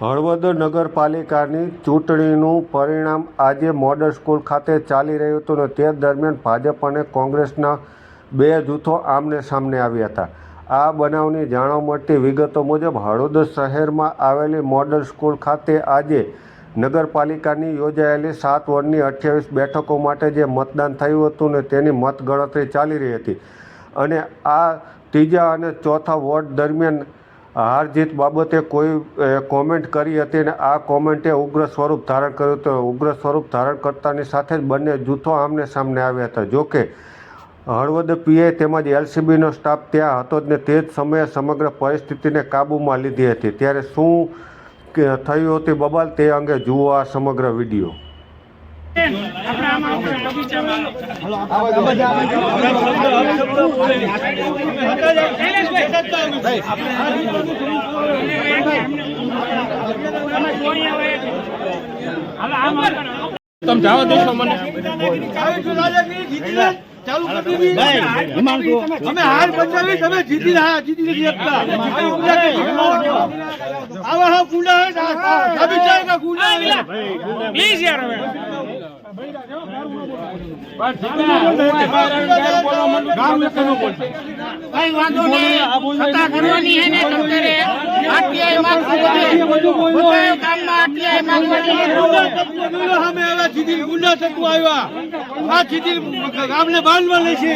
હળવદ નગરપાલિકાની ચૂંટણીનું પરિણામ આજે મોડલ સ્કૂલ ખાતે ચાલી રહ્યું હતું અને તે દરમિયાન ભાજપ અને કોંગ્રેસના બે જૂથો આમને સામને આવ્યા હતા. આ બનાવની જાણવા મળતી વિગતો મુજબ હળવદ શહેરમાં આવેલી મોડલ સ્કૂલ ખાતે આજે નગરપાલિકાની યોજાયેલી સાત વોર્ડની અઠ્યાવીસ બેઠકો માટે જે મતદાન થયું હતું ને તેની મતગણતરી ચાલી રહી હતી. અને આ ત્રીજા અને ચોથા વોર્ડ દરમિયાન હાર જીત બાબતે કોઈ કોમેન્ટ કરી હતી અને આ કોમેન્ટે ઉગ્ર સ્વરૂપ ધારણ કર્યું હતું. ઉગ્ર સ્વરૂપ ધારણ કરતાની સાથે જ બંને જૂથો આમને સામને આવ્યા હતા. જોકે હળવદ પીએ તેમજ એલસીબીનો સ્ટાફ ત્યાં હતો જ ને તે જ સમયે સમગ્ર પરિસ્થિતિને કાબૂમાં લીધી હતી. ત્યારે શું થયું હતું બબાલ તે અંગે જુઓ આ સમગ્ર વીડિયો. તમે જાઓ દેશો મને. અમે હાર બચાવી તમે જીતી રહ્યા જીતી નથી આવા હા ગુંડા પ્લીઝ યાર હવે. કઈ વાંધો નહીં સત્તા ને સામે આવ્યા આ જીતી ગામને બાંધવા લે છે.